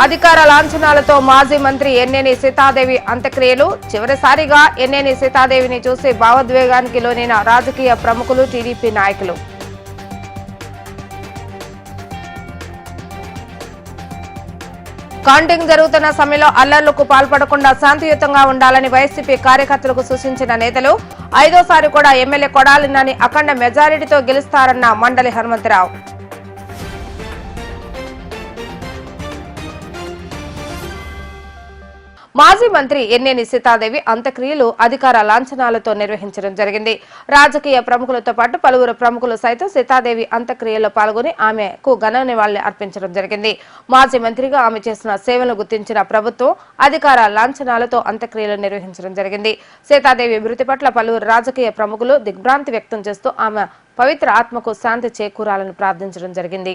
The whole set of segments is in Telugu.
అధికార లాంఛనాలతో మాజీ మంత్రి ఎన్నేని సీతాదేవి అంత్యక్రియలు. చివరిసారిగా ఎన్నేని సీతాదేవిని చూసి భావోద్వేగానికి లోనైన రాజకీయ ప్రముఖులు టీడీపీ నాయకులు. కౌంటింగ్ జరుగుతున్న సమయంలో అల్లర్లకు పాల్పడకుండా శాంతియుతంగా ఉండాలని వైసీపీ కార్యకర్తలకు సూచించిన నేతలు ఐదోసారి కూడా ఎమ్మెల్యే కొడాలినని అఖండ మెజారిటీతో గెలుస్తారన్న మండలి హనుమంతరావు. మాజీ మంత్రి ఎన్నేని సీతాదేవి అంత్యక్రియలు అధికార లాంఛనాలతో నిర్వహించడం జరిగింది. రాజకీయ ప్రముఖులతో పాటు పలువురు ప్రముఖులు సైతం సీతాదేవి అంత్యక్రియలో పాల్గొని ఆమెకు ఘన నివాళులు అర్పించడం జరిగింది. మాజీ మంత్రిగా ఆమె చేసిన సేవలను గుర్తించిన ప్రభుత్వం అధికార లాంఛనాలతో అంత్యక్రియలు నిర్వహించడం జరిగింది. సీతాదేవి మృతి పట్ల పలువురు రాజకీయ ప్రముఖులు దిగ్భ్రాంతి వ్యక్తం చేస్తూ ఆమె పవిత్ర ఆత్మకు శాంతి చేకూరాలని ప్రార్థించడం జరిగింది.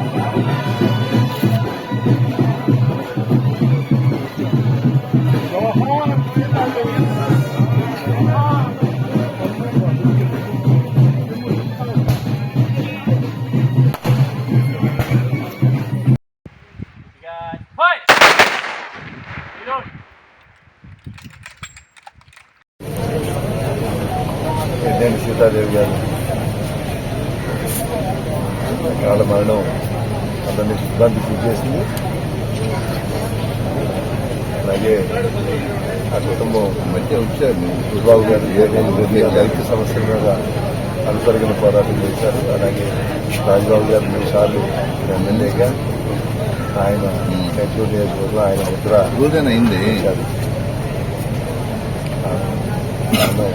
ఎన్నేని సీతాదేవి గారు? వాళ్ళ మరణం. అందరినీ సిబ్బంది గురి చేసింది అలాగే ఆ కుటుంబం మధ్య వచ్చారు సుబాబు గారు ఏదైనా దళిత సమస్యల మీద అనుపరిగిన పోరాటం చేశారు. అలాగే రాజబాబు గారు మూడు సార్లు ఎమ్మెల్యేగా ఆయన నెల్లూరు నియోజకవర్గంలో ఆయన ముద్ర రోజైన అయింది చేశారు. ఆ, మరణం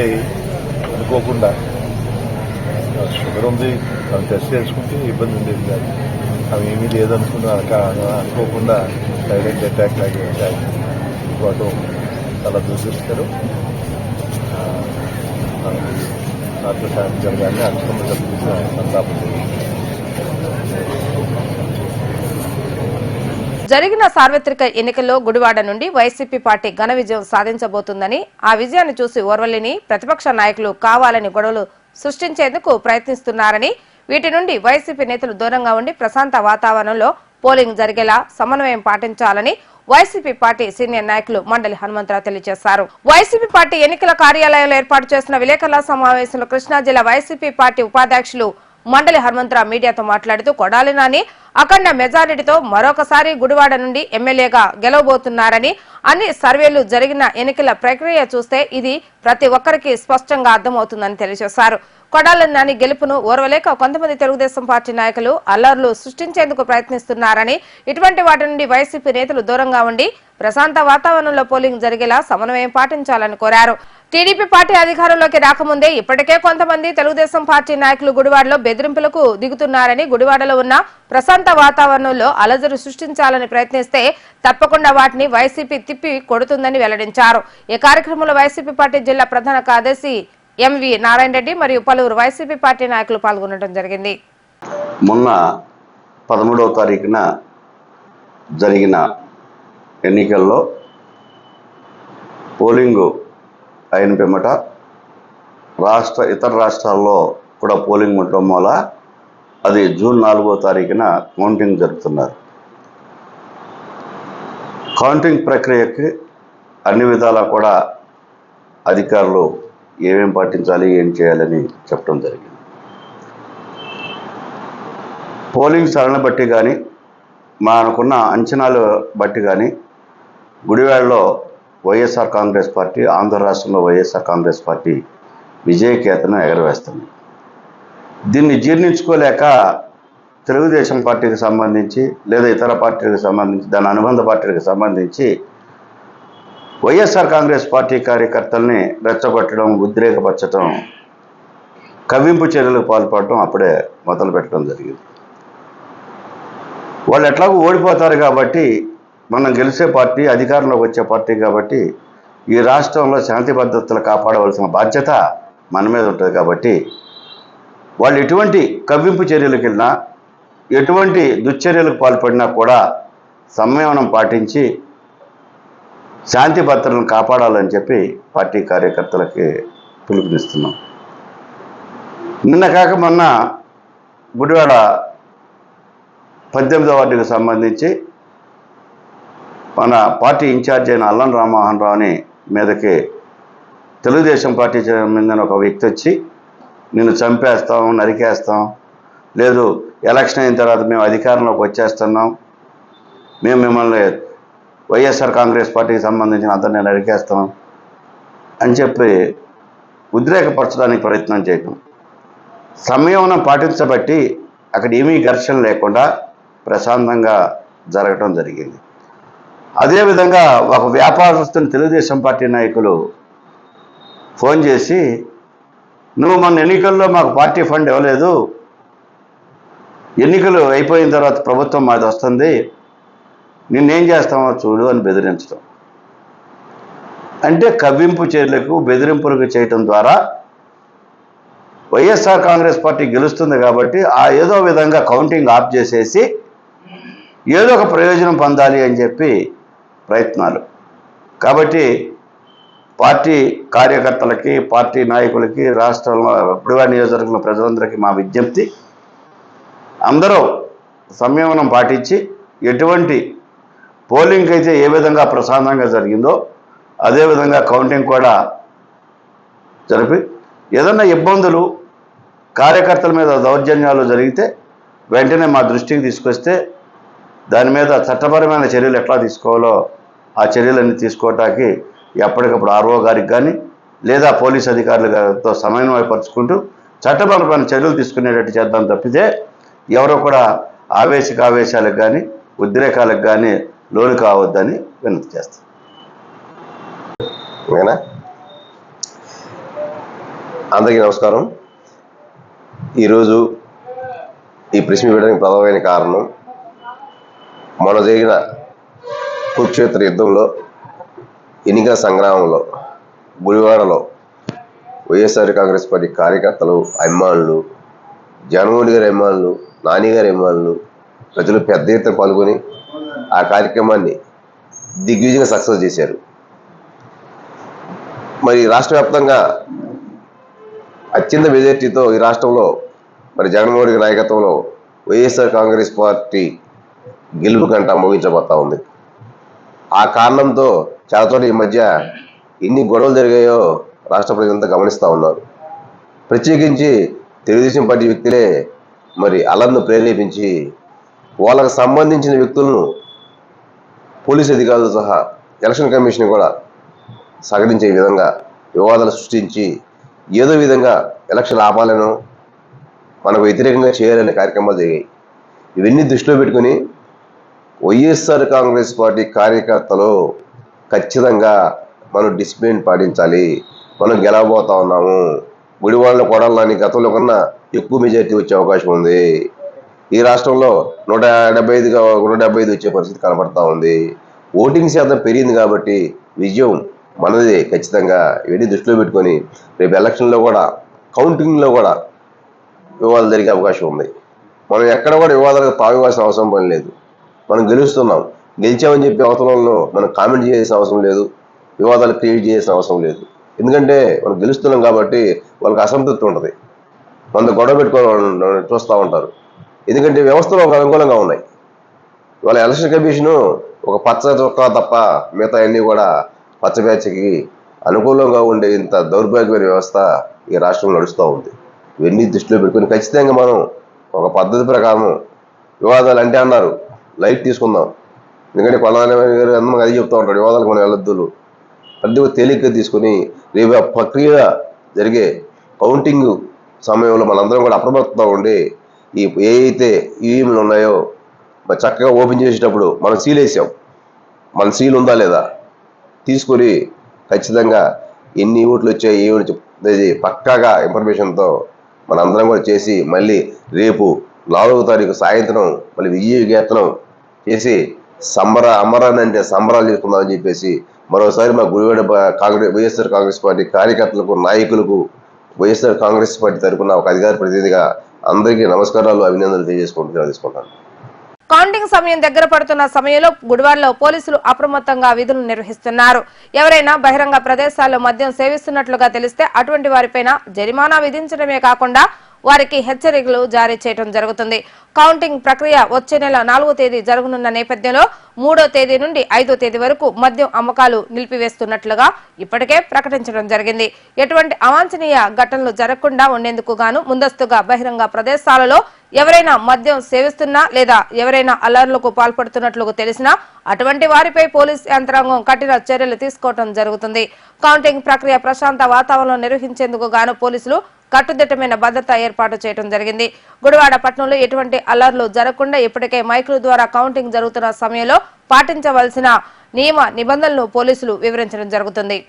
అంటే అనుకోకుండా. షుగర్ ఉంది మనం టెస్ట్ చేసుకుంటే ఇబ్బంది ఉండేది కాదు. అవి ఏమీ లేదనుకున్నా అనుకోకుండా సైలెంట్ అటాక్ లాగే అటాక్ ఇవ్వటం చాలా దూషిస్తారు ఆ, మనకి నాతో శాంతి జరగాలని అనుకున్న సభ్యుల సంతాపం జరిగిన సార్వత్రిక ఎన్నికల్లో గుడివాడ నుండి వైసీపీ పార్టీ ఘన విజయం సాధించబోతుందని ఆ విజయాన్ని చూసి ఓర్వలిని ప్రతిపక్ష నాయకులు కావాలని గొడవలు సృష్టించేందుకు ప్రయత్నిస్తున్నారని వీటి నుండి వైసీపీ నేతలు దూరంగా ఉండి ప్రశాంత వాతావరణంలో పోలింగ్ జరిగేలా సమన్వయం పాటించాలని వైసీపీ పార్టీ సీనియర్ నాయకులు మండలి హనుమంతరావు తెలియజేశారు. వైసీపీ పార్టీ ఎన్నికల కార్యాలయంలో ఏర్పాటు చేసిన విలేకరుల సమావేశంలో కృష్ణా జిల్లా వైసీపీ పార్టీ ఉపాధ్యక్షులు మండలి హనుమంతరావు మీడియాతో మాట్లాడుతూ కొడాలి నాని అఖండ మెజారిటీతో మరొకసారి గుడివాడ నుండి ఎమ్మెల్యేగా గెలవబోతున్నారని అన్ని సర్వేలు జరిగిన ఎన్నికల ప్రక్రియ చూస్తే ఇది ప్రతి ఒక్కరికి స్పష్టంగా అర్థమవుతుందని తెలియజేశారు. కొడాల నాని గెలుపును ఓర్వలేక కొంతమంది తెలుగుదేశం పార్టీ నాయకులు అల్లర్లు సృష్టించేందుకు ప్రయత్నిస్తున్నారని ఇటువంటి వాటి నుండి వైసీపీ నేతలు దూరంగా ఉండి ప్రశాంత వాతావరణంలో పోలింగ్ జరిగేలా సమన్వయం పాటించాలని కోరారు. టీడీపీ పార్టీ అధికారంలోకి రాకముందే ఇప్పటికే కొంతమంది తెలుగుదేశం పార్టీ నాయకులు గుడివాడలో బెదిరింపులకు దిగుతున్నారని గుడివాడలో ఉన్న ప్రశాంత వాతావరణంలో అలజరు సృష్టించాలని ప్రయత్నిస్తే తప్పకుండా వాటిని వైసీపీ తిప్పి కొడుతుందని వెల్లడించారు. ఈ కార్యక్రమంలో వైసీపీ పార్టీ జిల్లా ప్రధాన కార్యదర్శి ఎంవి నారాయణ రెడ్డి మరియు పలువురు వైసీపీ పార్టీ నాయకులు పాల్గొనడం జరిగింది. మొన్న పదమూడవ తారీఖున జరిగిన ఎన్నికల్లో పోలింగు అయిన పిమ్మట రాష్ట్ర ఇతర రాష్ట్రాల్లో కూడా పోలింగ్ ఉండటం వల్ల అది జూన్ నాలుగో తారీఖున కౌంటింగ్ జరుపుతున్నారు. కౌంటింగ్ ప్రక్రియకి అన్ని విధాలా కూడా అధికారులు ఏమేం పాటించాలి ఏం చేయాలని చెప్పడం జరిగింది. పోలింగ్ సరళ బట్టి కానీ మనకున్న అంచనాలు బట్టి కానీ గుడివాడలో వైఎస్ఆర్ కాంగ్రెస్ పార్టీ ఆంధ్ర రాష్ట్రంలో వైఎస్ఆర్ కాంగ్రెస్ పార్టీ విజయకేతనం ఎగరవేస్తుంది. దీన్ని జీర్ణించుకోలేక తెలుగుదేశం పార్టీకి సంబంధించి లేదా ఇతర పార్టీలకు సంబంధించి దాని అనుబంధ పార్టీలకు సంబంధించి వైఎస్ఆర్ కాంగ్రెస్ పార్టీ కార్యకర్తల్ని రెచ్చగొట్టడం ఉద్రేకపరచడం కవ్వింపు చర్యలకు పాల్పడటం అప్పుడే మొదలు పెట్టడం జరిగింది. వాళ్ళు ఎట్లాగో ఓడిపోతారు కాబట్టి మనం గెలిచే పార్టీ అధికారంలోకి వచ్చే పార్టీ కాబట్టి ఈ రాష్ట్రంలో శాంతి భద్రతలు కాపాడవలసిన బాధ్యత మన మీద ఉంటుంది కాబట్టి వాళ్ళు ఎటువంటి కవ్వింపు చర్యలకు వెళ్ళినా ఎటువంటి దుశ్చర్యలకు పాల్పడినా కూడా సంయమనం పాటించి శాంతి భద్రతలను కాపాడాలని చెప్పి పార్టీ కార్యకర్తలకి పిలుపునిస్తున్నాం. నిన్న కాక మొన్న గుడివాడ పద్దెనిమిదో వార్డుకు సంబంధించి మన పార్టీ ఇన్ఛార్జ్ అయిన అల్లం రామ్మోహన్ రావుని మీదకి తెలుగుదేశం పార్టీ మీద ఒక వ్యక్తి వచ్చి నిన్ను చంపేస్తాం నరికేస్తాం. లేదు ఎలక్షన్ అయిన తర్వాత మేము అధికారంలోకి వచ్చేస్తున్నాం. మేము మిమ్మల్ని వైఎస్ఆర్ కాంగ్రెస్ పార్టీకి సంబంధించిన అందరినీ నరికేస్తాం. అని చెప్పి ఉద్రేకపరచడానికి ప్రయత్నం చేయటం. సంయమనం పాటించబట్టి అక్కడ ఏమీ ఘర్షణ లేకుండా ప్రశాంతంగా జరగటం జరిగింది. అదేవిధంగా ఒక వ్యాపారస్తుని తెలుగుదేశం పార్టీ నాయకులు ఫోన్ చేసి నువ్వు మొన్న ఎన్నికల్లో మాకు పార్టీ ఫండ్ ఇవ్వలేదు. ఎన్నికలు అయిపోయిన తర్వాత ప్రభుత్వం మాది వస్తుంది. నిన్నేం చేస్తామో చూడు అని బెదిరించడం. అంటే కవ్వింపు చర్యలకు బెదిరింపులకు చేయటం ద్వారా వైఎస్ఆర్ కాంగ్రెస్ పార్టీ గెలుస్తుంది కాబట్టి ఆ ఏదో విధంగా కౌంటింగ్ ఆఫ్ చేసేసి ఏదో ఒక ప్రయోజనం పొందాలి అని చెప్పి ప్రయత్నాలు. కాబట్టి పార్టీ కార్యకర్తలకి పార్టీ నాయకులకి రాష్ట్రంలో అప్పుడుగా నియోజకవర్గంలో ప్రజలందరికీ మా విజ్ఞప్తి. అందరూ సంయమనం పాటించి ఎటువంటి పోలింగ్ అయితే ఏ విధంగా ప్రశాంతంగా జరిగిందో అదేవిధంగా కౌంటింగ్ కూడా జరిపి ఏదన్నా ఇబ్బందులు కార్యకర్తల మీద దౌర్జన్యాలు జరిగితే వెంటనే మా దృష్టికి తీసుకొస్తే దాని మీద చట్టపరమైన చర్యలు ఎట్లా తీసుకోవాలో ఆ చర్యలన్నీ తీసుకోవటానికి ఎప్పటికప్పుడు ఆర్ఓ గారికి కానీ లేదా పోలీస్ అధికారులతో సమన్వయపరుచుకుంటూ చట్టపరమైన చర్యలు తీసుకునేటట్టు చేద్దాం తప్పితే ఎవరో కూడా ఆవేశిక ఆవేశాలకు కానీ ఉద్రేకాలకు కానీ లోను కావద్దని వినతి చేస్తాం. అందరికీ నమస్కారం. ఈరోజు ఈ ప్రశ్న వేయడానికి ప్రధానమైన కారణం మొన్న జరిగిన కురుక్షేత్ర యుద్ధంలో ఎన్నికల సంగ్రామంలో గుడివాడలో వైఎస్ఆర్ కాంగ్రెస్ పార్టీ కార్యకర్తలు అభిమానులు జగన్మోహన్ గారి అభిమానులు నాని గారి అభిమానులు ప్రజలు పెద్ద ఎత్తున పాల్గొని ఆ కార్యక్రమాన్ని దిగ్విజయంగా సక్సెస్ చేశారు. మరి రాష్ట్ర వ్యాప్తంగా అత్యంత మెజార్టీతో ఈ రాష్ట్రంలో మరి జగన్మోహన్ రెడ్డి నాయకత్వంలో వైఎస్ఆర్ కాంగ్రెస్ పార్టీ గెలుపు గంట మోగించబోతా ఉంది. ఆ కారణంతో చాలా చోట్ల ఈ మధ్య ఎన్ని గొడవలు జరిగాయో రాష్ట్ర ప్రజలంతా గమనిస్తూ ఉన్నారు. ప్రత్యేకించి తెలుగుదేశం పార్టీ వ్యక్తులే మరి అలంను ప్రేరేపించి వాళ్ళకు సంబంధించిన వ్యక్తులను పోలీస్ అధికారులతో సహా ఎలక్షన్ కమిషన్ కూడా సహకరించే విధంగా వివాదాలు సృష్టించి ఏదో విధంగా ఎలక్షన్ ఆపాలను మనకు వ్యతిరేకంగా చేయాలనే కార్యక్రమాలు జరిగాయి. ఇవన్నీ దృష్టిలో పెట్టుకుని వైఎస్ఆర్ కాంగ్రెస్ పార్టీ కార్యకర్తలు ఖచ్చితంగా మనం డిసిప్లిన్ పాటించాలి. మనం గెలవబోతా ఉన్నాము. గుడివాళ్ళ కొడాలని గతంలో కన్నా ఎక్కువ మెజార్టీ వచ్చే అవకాశం ఉంది. ఈ రాష్ట్రంలో నూట డెబ్బై ఐదుగా నూట డెబ్బై ఐదు వచ్చే పరిస్థితి కనబడతా ఉంది. ఓటింగ్ శాతం పెరిగింది కాబట్టి విజయం మనది ఖచ్చితంగా. ఇవన్నీ దృష్టిలో పెట్టుకొని రేపు ఎలక్షన్లో కూడా కౌంటింగ్లో కూడా వివాదాలు జరిగే అవకాశం ఉంది. మనం ఎక్కడ కూడా వివాదాలకు తావివ్వాల్సిన అవసరం పని లేదు. మనం గెలుస్తున్నాం. గెలిచామని చెప్పి అవతలంలో మనం కామెంట్ చేయాల్సిన అవసరం లేదు. వివాదాలు క్రియేట్ చేయాల్సిన అవసరం లేదు. ఎందుకంటే మనం గెలుస్తున్నాం కాబట్టి వాళ్ళకి అసంతృప్తి ఉంటుంది. మన గొడవ పెట్టుకోవాలని చూస్తూ ఉంటారు. ఎందుకంటే వ్యవస్థలు ఒక అనుకూలంగా ఉన్నాయి. వాళ్ళ ఎలక్షన్ కమిషను ఒక పచ్చ చొక్కా తప్ప మిగతా అన్నీ కూడా పచ్చ బ్యాచ్కి అనుకూలంగా ఉండే ఇంత దౌర్భాగ్యమైన వ్యవస్థ ఈ రాష్ట్రంలో నడుస్తూ ఉంది. ఇవన్నీ దృష్టిలో పెట్టుకుని ఖచ్చితంగా మనం ఒక పద్ధతి ప్రకారం వివాదాలు అంటే అన్నారు. లైట్ తీసుకుందాం. ఎందుకంటే పలానా గారు అందరం అది చెప్తూ ఉంటాడు వివాదాలకు మనం వెళ్ళొద్దు ప్రతి ఒక్క తేలిక తీసుకుని రేపు ఆ ప్రక్రియ జరిగే కౌంటింగ్ సమయంలో మనందరం కూడా అప్రమత్తంగా ఉండి ఈ ఏ అయితే ఈవీఎంలు ఉన్నాయో చక్కగా ఓపెన్ చేసేటప్పుడు మనం సీల్ వేసాం. మన సీల్ ఉందా లేదా? తీసుకొని ఖచ్చితంగా ఎన్ని ఓట్లు వచ్చాయి ఏ ఓట్లు అనేది పక్కాగా ఇన్ఫర్మేషన్తో మనందరం కూడా చేసి మళ్ళీ రేపు నాలుగో తారీఖు సాయంత్రం మళ్ళీ విజయ గీతనం చేసి సంబర అమరాన్ని అంటే సంబరాలు చేసుకుందామని చెప్పేసి మరోసారి మా Gudivada Congress YSR Congress party కార్యకర్తలకు నాయకులకు వైఎస్ఆర్ కాంగ్రెస్ పార్టీ తరపున ఒక అధికార ప్రతినిధిగా అందరికీ నమస్కారాలు అభినందనలు తెలియజేసుకుంటున్నాను తీసుకుంటాను కౌంటింగ్ సమయం దగ్గర పడుతున్న సమయంలో గుడివాడలో పోలీసులు అప్రమత్తంగా విధులు నిర్వహిస్తున్నారు. ఎవరైనా బహిరంగ ప్రదేశాల్లో మద్యం సేవిస్తున్నట్లుగా తెలిస్తే అటువంటి వారిపైన జరిమానా విధించడమే కాకుండా వారికి హెచ్చరికలు జారీ చేయడం జరుగుతుంది. కౌంటింగ్ ప్రక్రియ వచ్చే నెల నాలుగో తేదీ జరగనున్న నేపథ్యంలో మూడో తేదీ నుండి ఐదో తేదీ వరకు మద్యం అమ్మకాలు నిలిపివేస్తున్నట్లుగా ఇప్పటికే ప్రకటించడం జరిగింది. ఎటువంటి అవాంఛనీయ ఘటనలు జరగకుండా ఉండేందుకు గాను ముందస్తుగా బహిరంగ ప్రదేశాలలో ఎవరైనా మద్యం సేవిస్తున్నా లేదా ఎవరైనా అల్లర్లకు పాల్పడుతున్నట్లు తెలిసినా అటువంటి వారిపై పోలీస్ యంత్రాంగం కఠిన చర్యలు తీసుకోవడం జరుగుతుంది. కౌంటింగ్ ప్రక్రియ ప్రశాంత వాతావరణం నిర్వహించేందుకు గాను పోలీసులు కట్టుదిట్టమైన భద్రత ఏర్పాటు చేయడం జరిగింది. గుడివాడ పట్టణంలో ఎటువంటి అల్లర్లు జరగకుండా ఇప్పటికే మైకుల ద్వారా కౌంటింగ్ జరుగుతున్న సమయంలో పాటించవలసిన నియమ నిబంధనలు పోలీసులు వివరించడం జరుగుతుంది.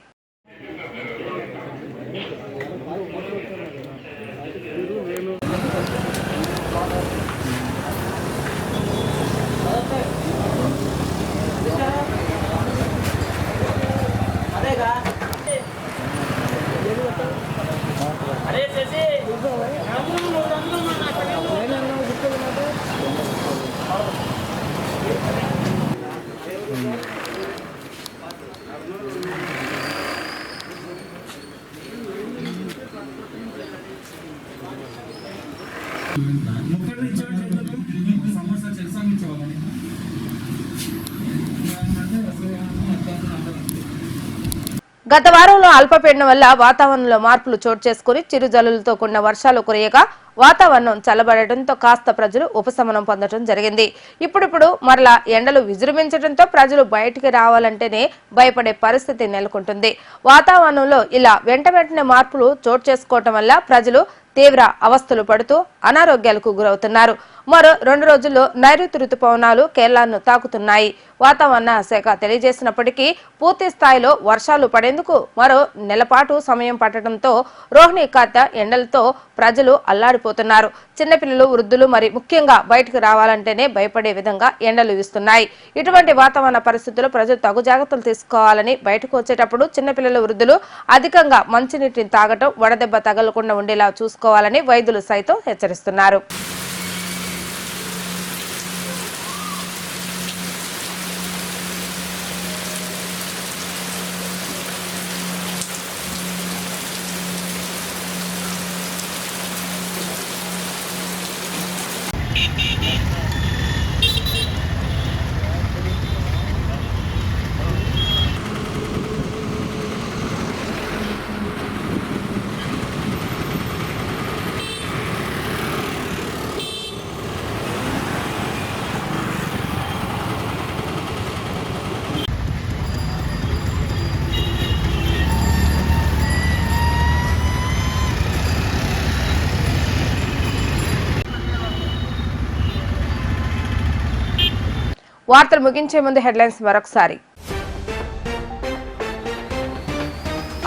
గత వారంలో అల్పపీడనం వల్ల వాతావరణంలో మార్పులు చోటు చేసుకుని చిరుజల్లులతో కూడిన వర్షాలు కురియగా వాతావరణం చల్లబడటంతో కాస్త ప్రజలు ఉపశమనం పొందడం జరిగింది. ఇప్పుడిప్పుడు మరలా ఎండలు విజృంభించడంతో ప్రజలు బయటికి రావాలంటేనే భయపడే పరిస్థితి నెలకొంటుంది. వాతావరణంలో ఇలా వెంట వెంటనే మార్పులు చోటు చేసుకోవటం వల్ల ప్రజలు తీవ్ర అవస్థలు పడుతూ అనారోగ్యాలకు గురవుతున్నారు. మరో రెండు రోజుల్లో నైరుతి రుతుపవనాలు కేరళను తాకుతున్నాయి. వాతావరణ శాఖ తెలియజేసినప్పటికీ పూర్తి స్థాయిలో వర్షాలు పడేందుకు మరో నెలపాటు సమయం పట్టడంతో రోహిణి కాత ఎండలతో ప్రజలు అల్లాడిపోతున్నారు. చిన్నపిల్లలు వృద్ధులు మరి ముఖ్యంగా బయటకు రావాలంటేనే భయపడే విధంగా ఎండలు ఇస్తున్నాయి ఇటువంటి వాతావరణ పరిస్థితుల్లో ప్రజలు తగు జాగ్రత్తలు తీసుకోవాలని బయటకు వచ్చేటప్పుడు చిన్నపిల్లలు వృద్ధులు అధికంగా మంచినీటిని తాగటం వడదెబ్బ తగలకుండా ఉండేలా చూసుకోవాలని వైద్యులు సైతం హెచ్చరిస్తున్నారు. వార్తలు ముగించే ముందు హెడ్లైన్స్ మరొకసారి.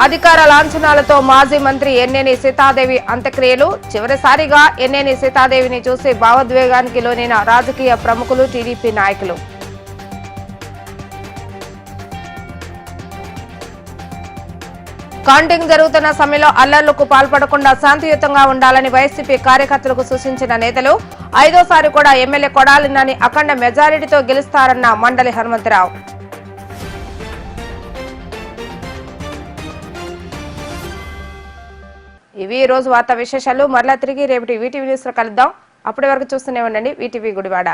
అధికార లాంఛనాలతో మాజీ మంత్రి ఎన్నేని సీతాదేవి అంత్యక్రియలు. చివరిసారిగా ఎన్నేని సీతాదేవిని చూసి భావోద్వేగానికి లోనైన రాజకీయ ప్రముఖులు టీడీపీ నాయకులు. కౌంటింగ్ జరుగుతున్న సమయంలో అల్లర్లకు పాల్పడకుండా శాంతియుతంగా ఉండాలని వైసీపీ కార్యకర్తలకు సూచించిన నేతలు ఐదోసారి కూడా ఎమ్మెల్యే కొడాలినని అఖండ మెజారిటీతో గెలుస్తారన్న మండలి హనుమంతరావు. ఇవి ఈ రోజు వార్తా విశేషాలు. మరలా తిరిగి రేపటి వీటీవీ న్యూస్లో కలుద్దాం. అప్పటి వరకు చూస్తూనే ఉండండి. వీటీవీ గుడివాడ.